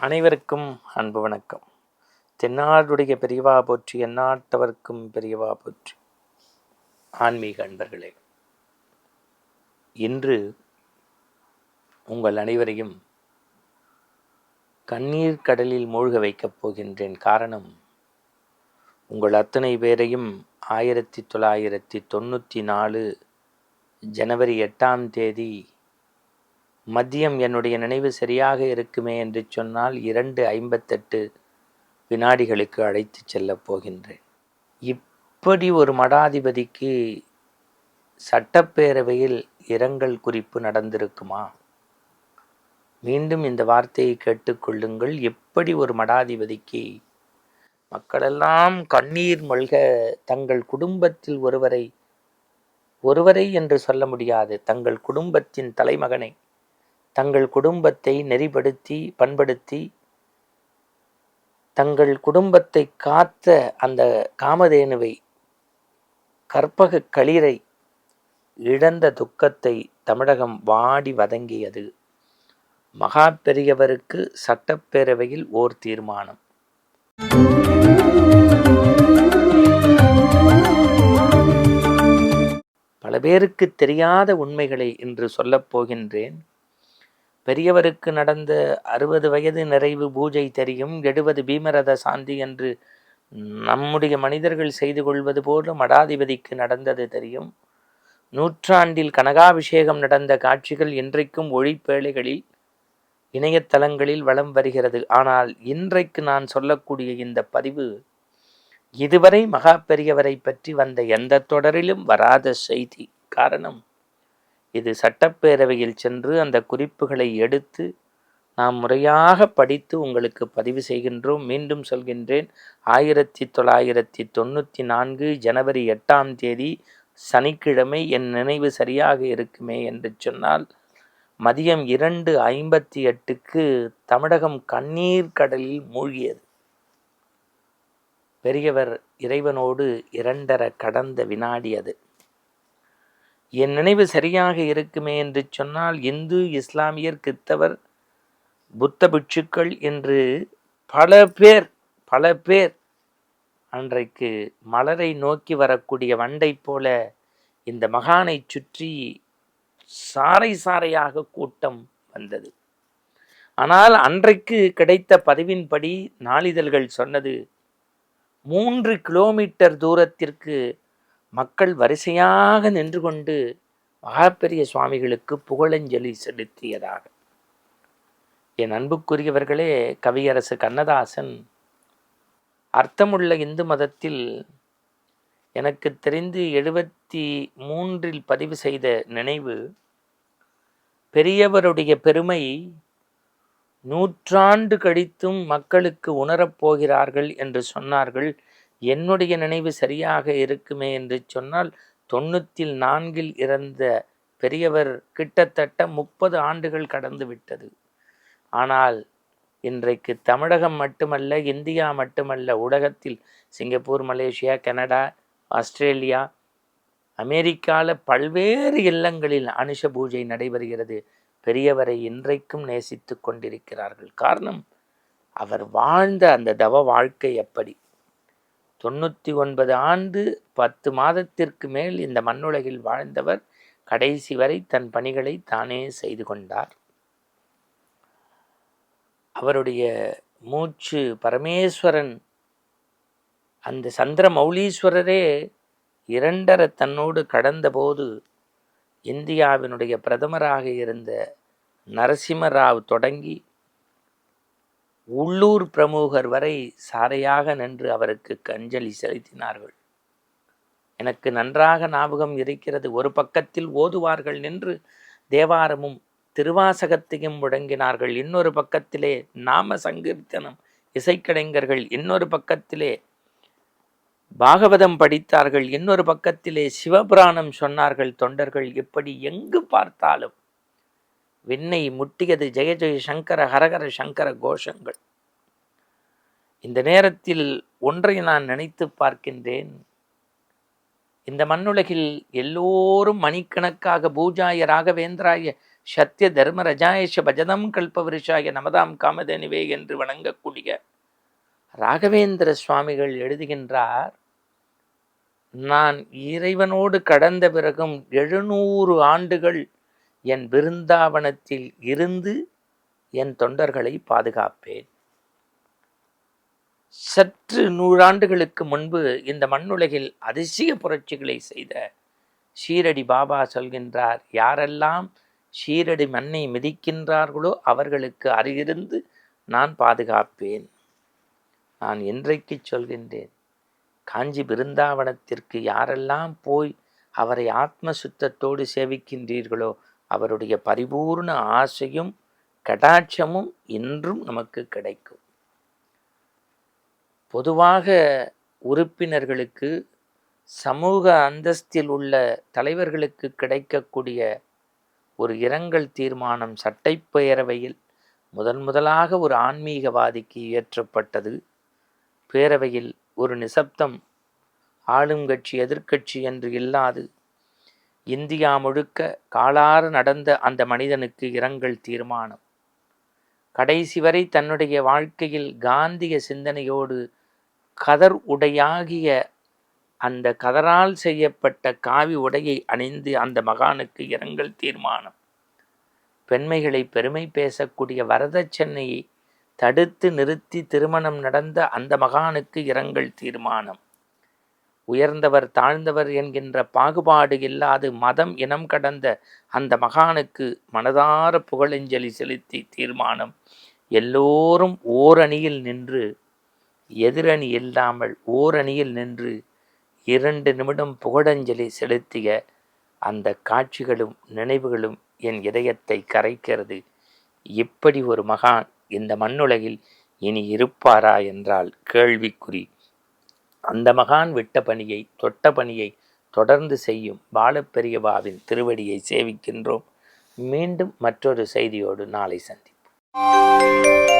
அனைவருக்கும் அன்பு வணக்கம். தென்னாடுடைய பெரியவா போற்றி எந்நாட்டவர்க்கும் பெரியவா போற்றி. ஆன்மீக அன்பர்களே இன்று உங்கள் அனைவரையும் கண்ணீர் கடலில் மூழ்க வைக்கப் போகின்றேன். காரணம் உங்கள் அத்தனை பேரையும் ஆயிரத்தி தொள்ளாயிரத்தி தொண்ணூற்றி நாலு ஜனவரி எட்டாம் தேதி மதியம் என்னுடைய நினைவு சரியாக இருக்குமே என்று சொன்னால் இரண்டு ஐம்பத்தெட்டு வினாடிகளுக்கு அழைத்து செல்லப் போகின்றேன். இப்படி ஒரு மடாதிபதிக்கு சட்டப்பேரவையில் இரங்கல் குறிப்பு நடந்திருக்குமா? மீண்டும் இந்த வார்த்தையை கேட்டுக்கொள்ளுங்கள் எப்படி ஒரு மடாதிபதிக்கு மக்களெல்லாம் கண்ணீர் மல்க தங்கள் குடும்பத்தில் ஒருவரை ஒருவரை என்று சொல்ல முடியாது தங்கள் குடும்பத்தின் தலைமகனை தங்கள் குடும்பத்தை நெறிப்படுத்தி பண்படுத்தி தங்கள் குடும்பத்தை காத்த அந்த காமதேனுவை கற்பக களிரை இழந்த துக்கத்தை தமிழகம் வாடி வதங்கியது. மகா பெரியவருக்கு சட்டப்பேரவையில் ஓர் தீர்மானம். பல பேருக்கு தெரியாத உண்மைகளை இன்று சொல்லப் போகின்றேன். பெரியவருக்கு நடந்த அறுபது வயது நிறைவு பூஜை தெரியும். எழுபது பீமரத சாந்தி என்று நம்முடைய மனிதர்கள் செய்து கொள்வது போல மடாதிபதிக்கு நடந்தது தெரியும். நூற்றாண்டில் கனகாபிஷேகம் நடந்த காட்சிகள் இன்றைக்கும் ஒளிப்பேழைகளில் இணையதளங்களில் வளம் வருகிறது. ஆனால் இன்றைக்கு நான் சொல்லக்கூடிய இந்த பதிவு இதுவரை மகா பெரியவரை பற்றி வந்த எந்த தொடரிலும் வராத செய்தி. காரணம் இது சட்டப்பேரவையில் சென்று அந்த குறிப்புகளை எடுத்து நாம் முறையாக படித்து உங்களுக்கு பதிவு செய்கின்றோம். மீண்டும் சொல்கின்றேன் ஆயிரத்தி தொள்ளாயிரத்தி தொண்ணூற்றி நான்கு ஜனவரி எட்டாம் தேதி சனிக்கிழமை என் நினைவு சரியாக இருக்குமே என்று சொன்னால் மதியம் இரண்டு ஐம்பத்தி எட்டுக்கு தமிழகம் கண்ணீர் கடலில் மூழ்கியது. பெரியவர் இறைவனோடு இரண்டர கடந்த வினாடி அது. என் நினைவு சரியாக இருக்குமே என்று சொன்னால் இந்து இஸ்லாமியர் கிறித்தவர் புத்த பிட்சுக்கள் என்று பல பேர் பல பேர் அன்றைக்கு மலரை நோக்கி வரக்கூடிய வண்டை போல இந்த மகானை சுற்றி சாறை சாறையாக கூட்டம் வந்தது. ஆனால் அன்றைக்கு கிடைத்த பதிவின்படி நாளிதழ்கள் சொன்னது மூன்று கிலோமீட்டர் தூரத்திற்கு மக்கள் வரிசையாக நின்று கொண்டு மகாபெரிய சுவாமிகளுக்கு புகழஞ்சலி செலுத்தியதாக. என் அன்புக்குரியவர்களே கவியரசு கண்ணதாசன் அர்த்தமுள்ள இந்து மதத்தில் எனக்கு தெரிந்து எழுபத்தி மூன்றில் பதிவு செய்த நினைவு பெரியவருடைய பெருமை நூற்றாண்டு கழித்தும் மக்களுக்கு உணரப்போகிறார்கள் என்று சொன்னார்கள் என்னுடைய நினைவு சரியாக இருக்குமே என்று சொன்னால் தொண்ணூற்றில் நான்கில் இறந்த பெரியவர் கிட்டத்தட்ட முப்பது ஆண்டுகள் கடந்து விட்டது. ஆனால் இன்றைக்கு தமிழகம் மட்டுமல்ல இந்தியா மட்டுமல்ல உலகத்தில் சிங்கப்பூர் மலேசியா கனடா ஆஸ்திரேலியா அமெரிக்காவில் பல்வேறு இல்லங்களில் அனுஷ பூஜை நடைபெறுகிறது. பெரியவரை இன்றைக்கும் நேசித்து கொண்டிருக்கிறார்கள். காரணம் அவர் வாழ்ந்த அந்த தவ வாழ்க்கை எப்படி தொண்ணூற்றி ஒன்பது ஆண்டு பத்து மாதத்திற்கு மேல் இந்த மண்ணுலகில் வாழ்ந்தவர் கடைசி வரை தன் பணிகளை தானே செய்து கொண்டார். அவருடைய மூச்சு பரமேஸ்வரன் அந்த சந்திர மௌலீஸ்வரரே இரண்டரை தன்னோடு கடந்தபோது இந்தியாவினுடைய பிரதமராக இருந்த நரசிம்மராவ் தொடங்கி உள்ளூர் பிரமுகர் வரை சாரையாக நின்று அவருக்கு கஞ்சலி செலுத்தினார்கள். எனக்கு நன்றாக ஞாபகம் இருக்கிறது. ஒரு பக்கத்தில் ஓதுவார்கள் நின்று தேவாரமும் திருவாசகத்தையும் முழங்கினார்கள் இன்னொரு பக்கத்திலே நாம சங்கீர்த்தனம் இசைக்கலைஞர்கள். இன்னொரு பக்கத்திலே பாகவதம் படித்தார்கள். இன்னொரு பக்கத்திலே சிவபுராணம் சொன்னார்கள் தொண்டர்கள். எப்படி எங்கு பார்த்தாலும் விண்ணை முட்டியது ஜெய ஜெய சங்கர ஹரஹர சங்கர கோஷங்கள். இந்த நேரத்தில் ஒன்றை நான் நினைத்து பார்க்கின்றேன். இந்த மண்ணுலகில் எல்லோரும் மணிக்கணக்காக பூஜாய ராகவேந்திராய சத்திய தர்ம ரஜாயஷ பஜதம் கல்பவருஷாய நமதாம் காமதேனுவே என்று வணங்கக்கூடிய ராகவேந்திர சுவாமிகள் எழுதுகின்றார் நான் இறைவனோடு கடந்த பிறகும் எழுநூறு ஆண்டுகள் என் விருந்தாவனத்தில் இருந்து என் தொண்டர்களை பாதுகாப்பேன். சற்று நூறாண்டுகளுக்கு முன்பு இந்த மண்ணுலகில் அதிசய புரட்சிகளை செய்த ஷீரடி பாபா சொல்கின்றார் யாரெல்லாம் ஷீரடி மண்ணை மிதிக்கின்றார்களோ அவர்களுக்கு அருகிருந்து நான் பாதுகாப்பேன். நான் இன்றைக்கு சொல்கின்றேன் காஞ்சி பிருந்தாவனத்திற்கு யாரெல்லாம் போய் அவரை ஆத்ம சுத்தத்தோடு சேவிக்கின்றீர்களோ அவருடைய பரிபூர்ண ஆசையும் கடாட்சமும் இன்றும் நமக்கு கிடைக்கும். பொதுவாக உறுப்பினர்களுக்கு சமூக அந்தஸ்தில் உள்ள தலைவர்களுக்கு கிடைக்கக்கூடிய ஒரு இரங்கல் தீர்மானம் சட்டைப்பேரவையில் முதன் முதலாக ஒரு ஆன்மீகவாதிக்கு இயற்றப்பட்டது. பேரவையில் ஒரு நிசப்தம் ஆளுங்கட்சி எதிர்க்கட்சி என்று இல்லாது இந்தியா முழுக்க காலாறு நடந்த அந்த மனிதனுக்கு இரங்கல் தீர்மானம். கடைசி வரை தன்னுடைய வாழ்க்கையில் காந்திய சிந்தனையோடு கதர் உடையாகிய அந்த கதரால் செய்யப்பட்ட காவி உடையை அணிந்து அந்த மகானுக்கு இரங்கல் தீர்மானம். பெண்மைகளை பெருமை பேசக்கூடிய வரதட்சணையை தடுத்து நிறுத்தி திருமணம் நடந்த அந்த மகானுக்கு இரங்கல் தீர்மானம். உயர்ந்தவர் தாழ்ந்தவர் என்கின்ற பாகுபாடு இல்லாது மதம் இனம் கடந்த அந்த மகானுக்கு மனதார புகழஞ்சலி செலுத்தி தீர்மானம். எல்லோரும் ஓரணியில் நின்று எதிரணி இல்லாமல் ஓரணியில் நின்று இரண்டு நிமிடம் புகழஞ்சலி செலுத்திய அந்த காட்சிகளும் நினைவுகளும் என் இதயத்தை கரைக்கிறது. இப்படி ஒரு மகான் இந்த மண்ணுலகில் இனி இருப்பாரா என்றால் கேள்விக்குறி. அந்த மகான் விட்ட பணியை தொட்ட பணியை தொடர்ந்து செய்யும் பாலப்பெரியவாவின் திருவடியை சேவிக்கின்றோம். மீண்டும் மற்றொரு செய்தியோடு நாளை சந்திப்போம்.